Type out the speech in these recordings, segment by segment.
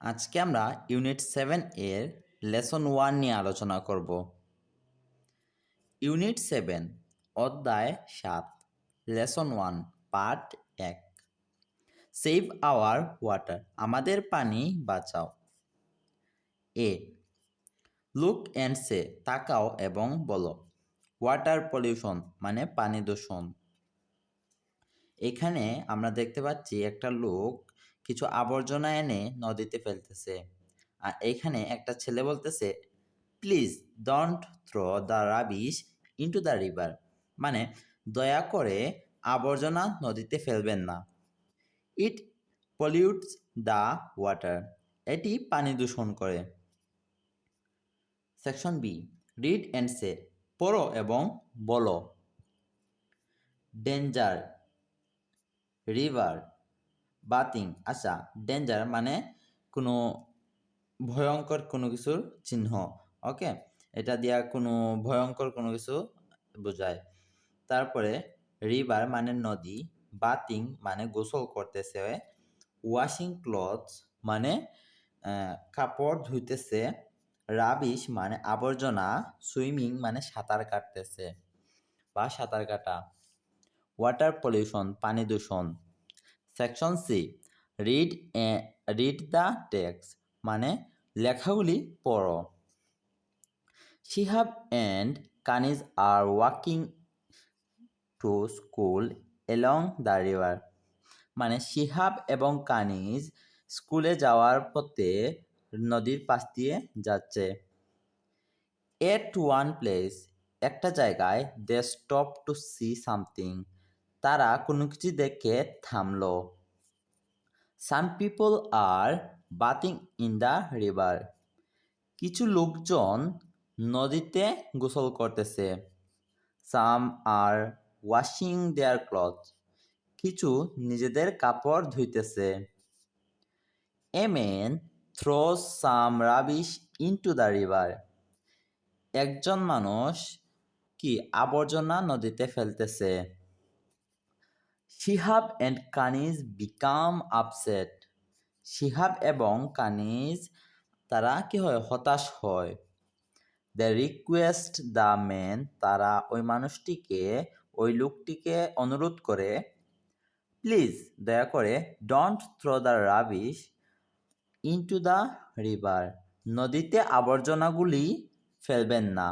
আজকে আমরা unit seven এর লেসন ওয়ান নিয়ে আলোচনা করব। ইউনিট সেভেন, অধ্যায় সাত, লেসন ওয়ান, পার্ট এক। সেভ আওয়ার ওয়াটার, আমাদের পানি বাঁচাও। এ, লুক অ্যান্ড সে, তাকাও এবং বলো। ওয়াটার পলিউশন মানে পানি দূষণ। এখানে আমরা দেখতে পাচ্ছি একটা লোক কিছু আবর্জনা এনে নদীতে ফেলতেছে। আর এখানে একটা ছেলে বলতেছে please don't throw the rubbish into the river মানে দয়া করে আবর্জনা নদীতে ফেলবেন না। ইট পলিউটস দ্য ওয়াটার এটি পানি দূষণ করে। Section B read and say পড়ো এবং বলো। ডেঞ্জার রিভার বাতিং আচ্ছা ডেঞ্জার মানে কোনো ভয়ঙ্কর কোনো কিছুর চিহ্ন ওকে এটা দিয়া কোনো ভয়ঙ্কর কোনো কিছু বোঝায়। তারপরে রিভার মানে নদী, বাতিং মানে গোসল করতেছে ওয়াশিং ক্লথস মানে কাপড় ধুইতেছে রাবিশ মানে আবর্জনা সুইমিং মানে সাঁতার কাটতেছে বা সাঁতার কাটা। ওয়াটার পলিউশন পানি দূষণ। Section C read read the text মানে লেখাগুলি পড়ো। Shihab and Kaniz are walking to school along the river মানে শিহাব এবং কানিজ স্কুলে যাওয়ার পথে নদীর পাশ দিয়ে যাচ্ছে। এট ওয়ান প্লেস একটা জায়গায় they stop to see something তারা কোনো কিছু দেখে থামল। Some people are bathing in the river কিছু লোকজন নদীতে গোসল করতেছে। সাম আর ওয়াশিং দেয়ার ক্লথ কিছু নিজেদের কাপড় ধুইতেছে। A men throws some rubbish into the river একজন মানুষ কি আবর্জনা নদীতে ফেলতেছে? Shihab and Kaniz become upset Shihab এবং কানিজ, তারা কি হয়? হতাশ হয়। দ্য রিকোয়েস্ট দ্য ম্যান তারা ওই মানুষটিকে, ওই লোকটিকে অনুরোধ করে প্লিজ দয়া করে don't throw the rubbish into the river নদীতে আবর্জনাগুলি ফেলবেন না।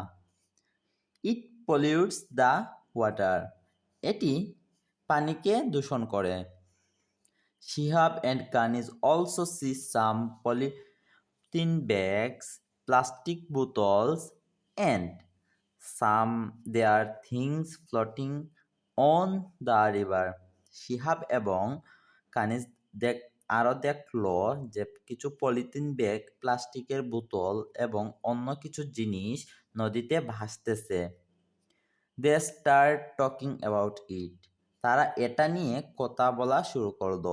ইট পলিউটস দ্য ওয়াটার এটি পানিকে দূষণ করে। Shihab and Kaniz also see some polythene bags plastic bottles and some there things floating on the river Shihab এবং কানিজ দেখ আরও দেখল যে কিছু পলিথিন ব্যাগ প্লাস্টিকের বোতল এবং অন্য কিছু জিনিস নদীতে ভাসতেছে। They start talking about it তারা এটা নিয়ে কথা বলা শুরু করল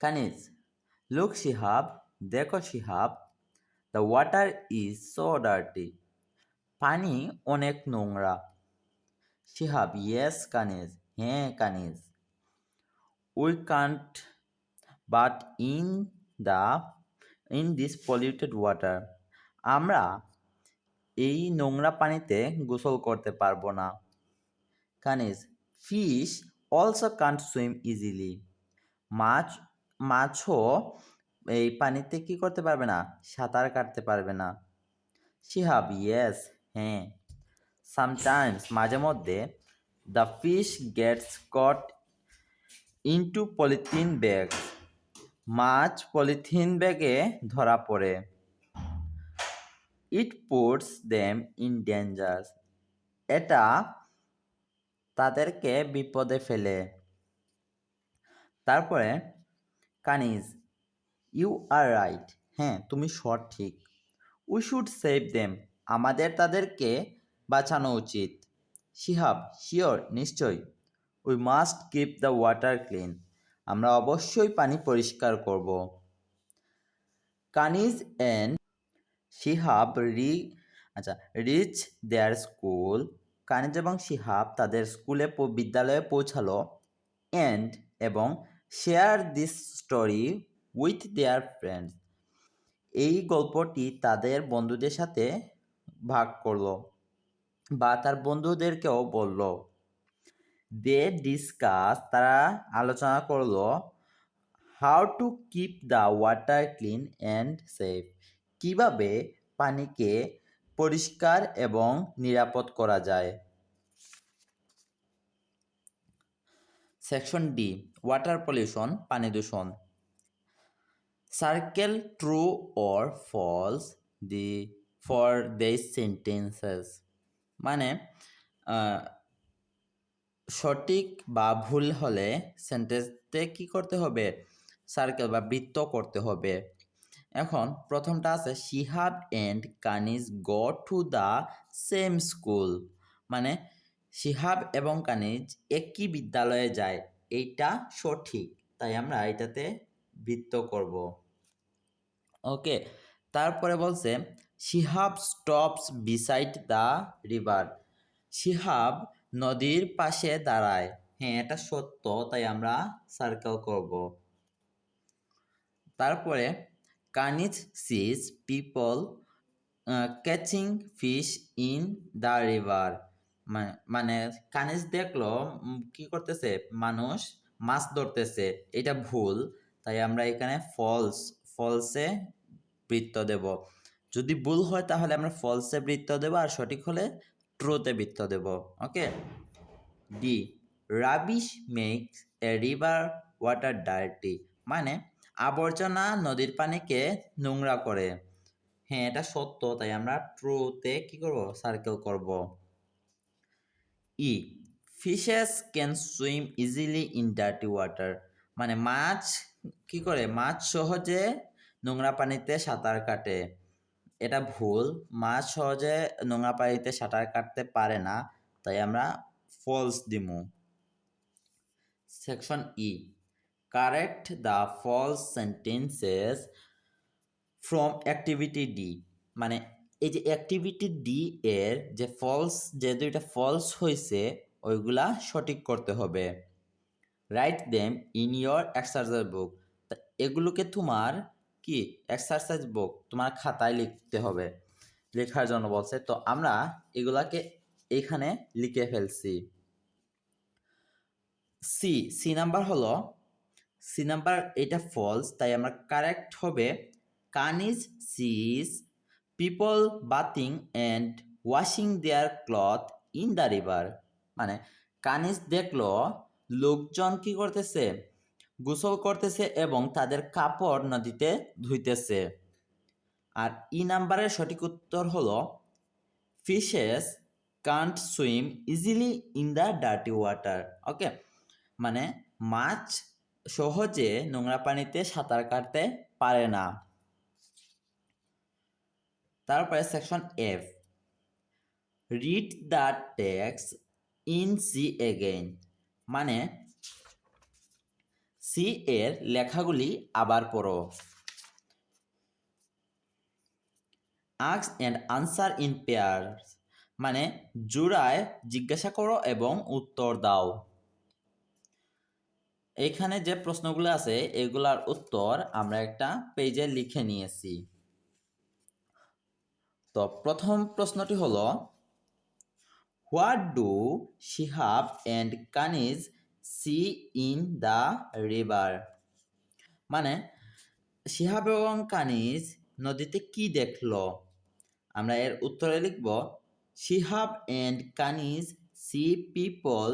কানিজ, লুক শিহাব, দেখো Shihab the water is so dirty পানি অনেক নোংরা। শিহাব ইয়েস কানিজ হ্যাঁ Kaniz. We can't but in the in this polluted water আমরা এই নোংরা পানিতে গোসল করতে পারব না। Kaniz fish also can't swim easily মাছ মাছও এই পানিতে কি করতে পারবে না? সাঁতার কাটতে পারবে না। শিহাব ইয়েস হ্যাঁ। সামটাইমস মাঝে মধ্যে the fish gets caught into polythene bag much polythene ব্যাগে ধরা পড়ে। It puts them in danger এটা তাদেরকে বিপদে ফেলে। তারপরে, কানিজ ইউ আর রাইট হ্যাঁ তুমি সঠিক উই শুড সেভ দেম আমাদের তাদেরকে বাঁচানো উচিত। শিহাব শিওর নিশ্চয় we must keep the water clean আমরা অবশ্যই পানি পরিষ্কার করব। কানিজ অ্যান্ড শিহাব রি আচ্ছা রিচ দেয়ার স্কুল কানিজ এবং শিহাব তাদের স্কুলে বিদ্যালয়ে পৌঁছালো অ্যান্ড এবং share this story with their friends এই গল্পটি তাদের বন্ধুদের সাথে ভাগ করল বা তার বন্ধুদেরকেও বলল। দে ডিসকাস তারা আলোচনা করল how to keep the water clean and safe কীভাবে পানিকে পরিষ্কার এবং নিরাপদ করা যায়। সেকশন ডি ওয়াটার পলিউশন পানি দূষণ। Circle true or false the for this sentences মানে সঠিক বা ভুল হলে সেন্টেন্সতে কি করতে হবে? সার্কেল বা বৃত্ত করতে হবে। এখন প্রথমটা আছে Shihab and Kaniz go to the same school মানে শিহাব এবং কানিজ একই বিদ্যালয়ে যায়, এইটা সঠিক। তাই আমরা এটাতে বৃত্ত করব। ওকে, তারপরে বলছে Shihab stops beside the river Shihab নদীর পাশে দাঁড়ায়। হ্যাঁ এটা সত্য, তাই আমরা সার্কেল করব। তারপরে Kaniz sees people catching fish in the river মানে কানিজ দেখল কি করতেছে? মানুষ মাছ ধরতেছে। এটা ভুল, তাই আমরা এখানে ফলস ফলসে বৃত্ত দেব। যদি ভুল হয়, তাহলে আমরা ফলসে বৃত্ত দেব, আর সঠিক হলে ট্রুতে বৃত্ত দেব। Okay? D rubbish makes a river water dirty মানে আবর্জনা নদীর পানিকে নোংরা করে। হ্যাঁ এটা সত্য, তাই আমরা ট্রুতে কি করব? সার্কেল করব। E fishes can swim easily in dirty water মানে মাছ কি করে? মাছ সহজে নোংরা পানিতে সাঁতার কাটে। এটা ভুল, মাছ সহজে নোংরা পানিতে সাঁতার কাটতে পারে না, তাই আমরা ফলস দিমু। Section E correct the false sentences from activity D মানে এই যে অ্যাক্টিভিটি ডি এর যে ফলস যে দুইটা ফলস হয়েছে ওইগুলা সঠিক করতে হবে। Write them in your exercise book এগুলোকে তোমার কি? এক্সারসাইজ বুক তোমার খাতায় লিখতে হবে। লেখার জন্য বলছে। তো আমরা এগুলাকে এখানে লিখে ফেলছি। সি সি নাম্বার হলো সি নাম্বার এটা ফলস তাই আমরা কারেক্ট হবে। Kaniz sees people bathing and washing their cloth in the river মানে কানিজ দেখল, লোকজন কি করতেছে? গোসল করতেছে এবং তাদের কাপড় নদীতে ধুইতেছে। আর ই নাম্বারের সঠিক উত্তর হলো fishes can't swim easily in the dirty water okay মানে মাছ সহজে নোংরা পানিতে সাঁতার কাটতে পারে না। তারপরে section F read the text in C again মানে সি এর লেখাগুলি আবার পড়ো। আক্স অ্যান্ড আনসার ইন পেয়ার্স মানে জোড়ায় জিজ্ঞাসা করো এবং উত্তর দাও। এখানে যে প্রশ্নগুলো আছে, এগুলার উত্তর আমরা একটা পেজে লিখে নিয়েছি। তো প্রথম প্রশ্নটি হলো, what do Shihab and Kaniz see in the river? মানে শিহাব এবং কানিজ নদীতে কি দেখল? আমরা এর উত্তরে লিখব, Shihab and Kaniz see people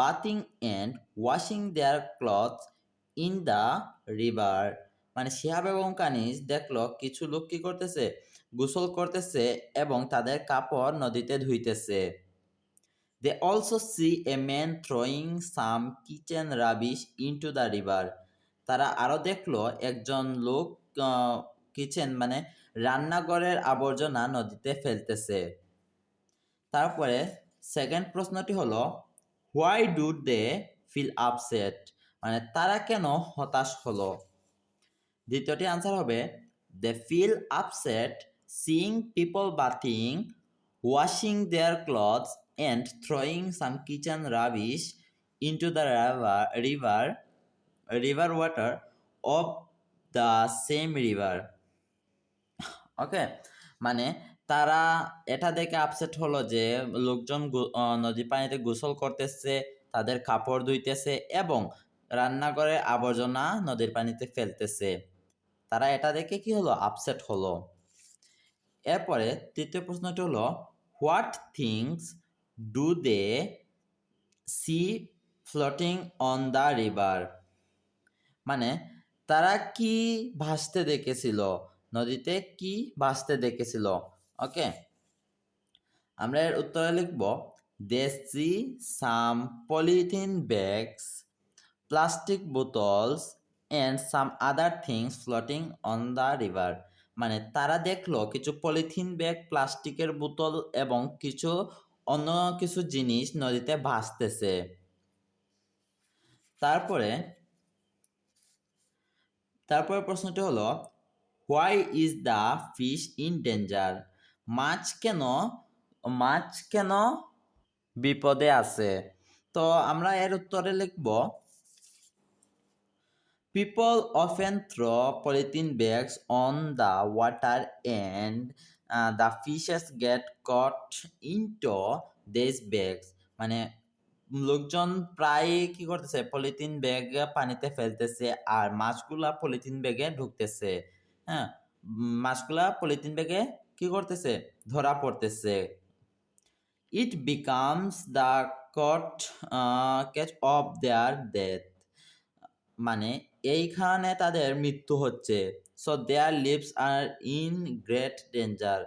bathing and washing their cloth in the river মানে শিহাব এবং কানিজ দেখল, কিছু লোক কি করতেছে? গোসল করতেছে এবং তাদের কাপড় নদীতে ধুইতেছে। They also see a man throwing some kitchen rubbish into the river তারা আরও দেখল, একজন লোক কিচেন মানে রান্নাঘরের আবর্জনা নদীতে ফেলতেছে। তারপরে সেকেন্ড প্রশ্নটি হলো why do they feel upset মানে তারা কেন হতাশ হলো? দ্বিতীয়টি আনসার হবে they feel upset seeing people bathing washing their clothes and throwing some kitchen rubbish into the river river water of the same river okay মানে তারা এটা দেখে আপসেট হলো যে, লোকজন নদী পানিতে গোসল করতেছে, তাদের কাপড় ধুইতেছে এবং রান্নাঘরে আবর্জনা নদীর পানিতে ফেলতেছে। তারা এটা দেখে কি হলো? আপসেট হলো। এরপরে তৃতীয় প্রশ্নটি হলো what things do they see floating on the river মানে তারা কি ভাসতে দেখেছিল? নদীতে কি ভাসতে দেখেছিল? ওকে আমরা এর উত্তরে লিখব they see some polythene bags plastic bottles and some other things floating on the river মানে তারা দেখল কিছু পলিথিন ব্যাগ প্লাস্টিকের বোতল এবং কিছু অন্য কিছু জিনিস নদীতে ভাসতেছে। তারপরে তারপরে প্রশ্নটি হলো why is the fish in danger মাছ কেন মাছ কেন বিপদে আছে? তো আমরা এর উত্তরে লিখব people often throw polythene bags on the water and the fishes get caught into this bags মানে লোকজন প্রায় কি করতেছে পলিথিন ব্যাগ পানিতে ফেলতেছে আর মাছগুলা পলিথিন ব্যাগে ঢুকতেছে। হ্যাঁ মাছগুলা পলিথিন ব্যাগে কি করতেছে? ধরা পড়তেছে। It becomes the caught catch of their death মানে এইখানে তাদের মৃত্যু হচ্ছে। So their lives are in great danger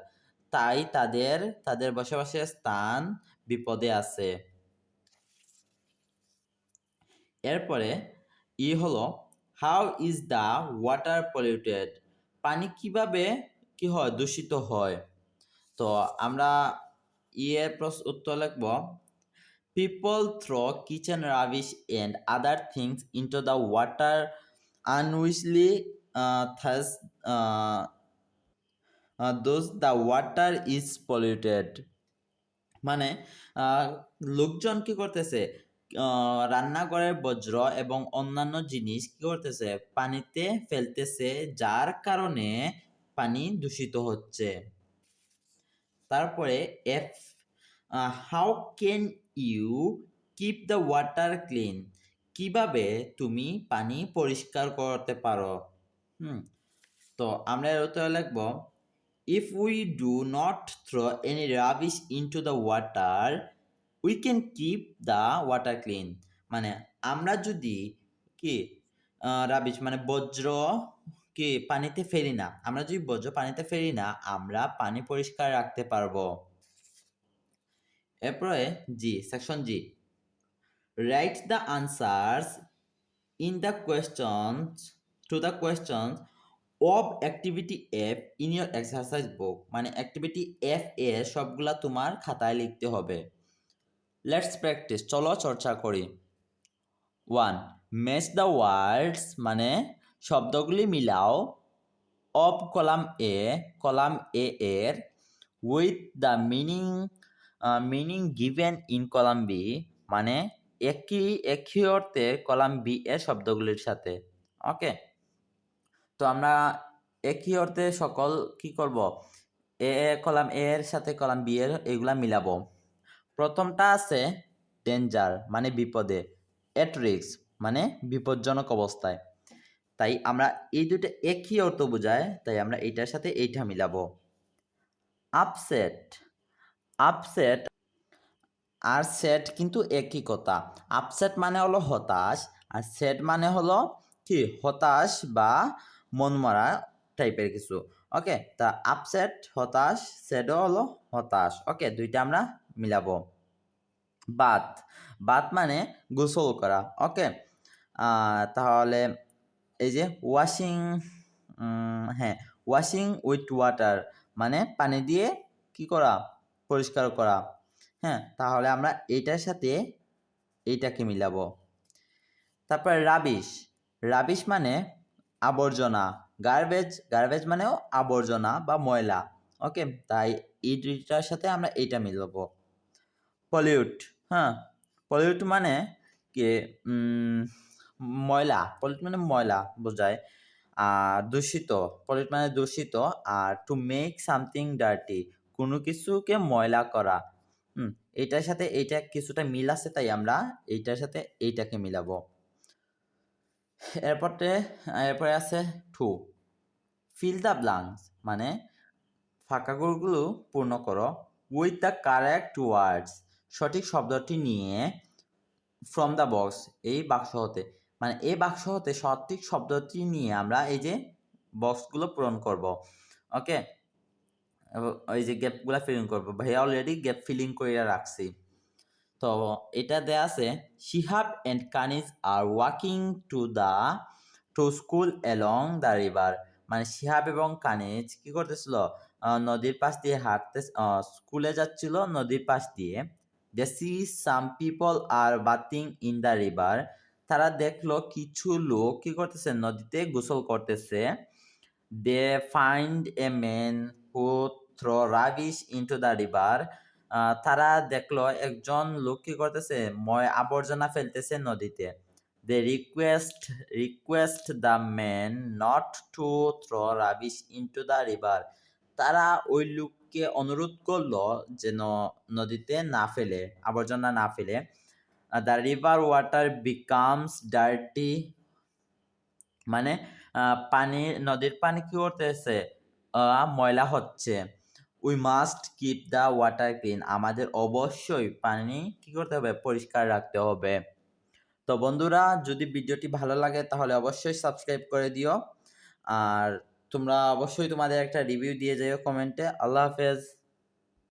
তাই তাদের তাদের বসবাসের স্থান বিপদে আছে। এরপরে, ই হলো how is the water polluted পানি কীভাবে কি হয়? দূষিত হয়। তো আমরা ইয়ের প্রশ্ন উত্তর লিখব। People throw kitchen rubbish and other things into the water unwisely thus those the water is polluted মানে লোকজন কি করতেছে? রান্নাঘরের বজ্র এবং অন্যান্য জিনিস কি করতেছে? পানিতে ফেলতেছে, যার কারণে পানি দূষিত হচ্ছে। তারপরে F how can you keep the water clean কীভাবে তুমি পানি পরিষ্কার করতে পারো? হুম, তো আমরা এর উত্তরে লিখব if we do not throw any rubbish into the water we can keep the water clean মানে আমরা যদি কি রাবিশ মানে বজ্র কি? পানিতে ফেলি না। আমরা যদি বজ্র পানিতে ফেলি না, আমরা পানি পরিষ্কার রাখতে পারব। এরপরে G section G write the answers in the questions to the questions of activity F in your exercise book মানে অ্যাক্টিভিটি এফ এ সবগুলা তোমার খাতায় লিখতে হবে। লেটস প্র্যাকটিস চলো চর্চা করি। ওয়ান ম্যাচ দ্য ওয়ার্ডস মানে শব্দগুলি মিলাও। Of column A column A এর with the meaning meaning given in column B মানে একই একই অর্থে কলাম বি এর শব্দগুলির সাথে। ওকে তো আমরা একই অর্থে সকল কি করব? এ কলাম এ এর সাথে কলাম বি এর এগুলা মিলাবো। প্রথমটা আছে ডেঞ্জার মানে বিপদে। এট রিক্স মানে বিপজ্জনক অবস্থায়। তাই আমরা এই দুটো একই অর্থ বোঝায়, তাই আমরা এইটার সাথে এইটা মিলাবো। আপসেট আপসেট আর সেট কিন্তু একই কথা। আপসেট মানে হলো হতাশ, আর সেট মানে হলো কি? হতাশ বা মন মনমরা টাইপের কিছু। ওকে তা আপসেট হতাশ সেটও হলো হতাশ। ওকে দুইটা আমরা মিলাবো। বাত বাত মানে গোসল করা। ওকে তাহলে এই যে ওয়াশিং হ্যাঁ ওয়াশিং উইথ ওয়াটার মানে পানি দিয়ে কি করা? পরিষ্কার করা। হ্যাঁ তাহলে আমরা এইটার সাথে এইটাকে মিলাবো। তারপর রাবিশ রাবিশ মানে আবর্জনা গার্বেজ গার্বেজ মানেও আবর্জনা বা ময়লা। ওকে তাই এই দুইটার সাথে আমরা এইটা মিলাবো। পলিউট হ্যাঁ পলিউট মানে কি? ময়লা পলিউট মানে ময়লা বোঝায়। আর দূষিত পলিউট মানে দূষিত। আর টু মেক সামথিং ডার্টি কোনো কিছুকে ময়লা করা। হুম, এটার সাথে এইটা কিছুটা মিল আছে তাই আমরা এইটার সাথে এইটাকে মিলাবো। এরপরে এরপরে আছে টু ফিল দ্য ব্লাঙ্কস মানে ফাঁকা ফাঁকাগুলো পূর্ণ করো। উইথ দ্য কারেক্ট ওয়ার্ডস সঠিক শব্দটি নিয়ে ফ্রম দ্য বক্স এই বাক্স হতে মানে এই বাক্স হতে সঠিক শব্দটি নিয়ে আমরা এই যে বক্সগুলো পূরণ করব। ওকে এই যে গ্যাপগুলো ফিলিং করব। ভাইয়া অলরেডি গ্যাপ ফিলিং করে রাখছি। তো এটা দেয়া আছে Shihab and Kaniz are walking to the to school along the river মানে শিহাব এবং কানিজ কি করতেছিল? নদীর পাশ দিয়ে হাঁটতে স্কুলে যাচ্ছিল, নদীর পাশ দিয়ে। They see some people are bathing in the river তারা দেখল কিছু লোক কি করতেছে? নদীতে গোসল করতেছে। They find a man who throw rubbish into the river তারা দেখল একজন লোক কি করতেছে? ময়, আবর্জনা ফেলতেছে নদীতে। They request request the man not to throw rubbish into the river তারা ওই লোককে অনুরোধ করল যেন নদীতে না ফেলে, আবর্জনা না ফেলে। The river water becomes dirty মানে আহ, পানি নদীর পানি কি করতেছে ময়লা হচ্ছে। We must keep the water clean আমাদের অবশ্যই পানি কি করতে হবে? পরিষ্কার রাখতে হবে। তো বন্ধুরা যদি ভিডিওটি ভালো লাগে তাহলে অবশ্যই সাবস্ক্রাইব করে দিও। আর তোমরা অবশ্যই তোমাদের একটা রিভিউ দিয়ে যাও কমেন্টে আল্লাহ হাফেজ।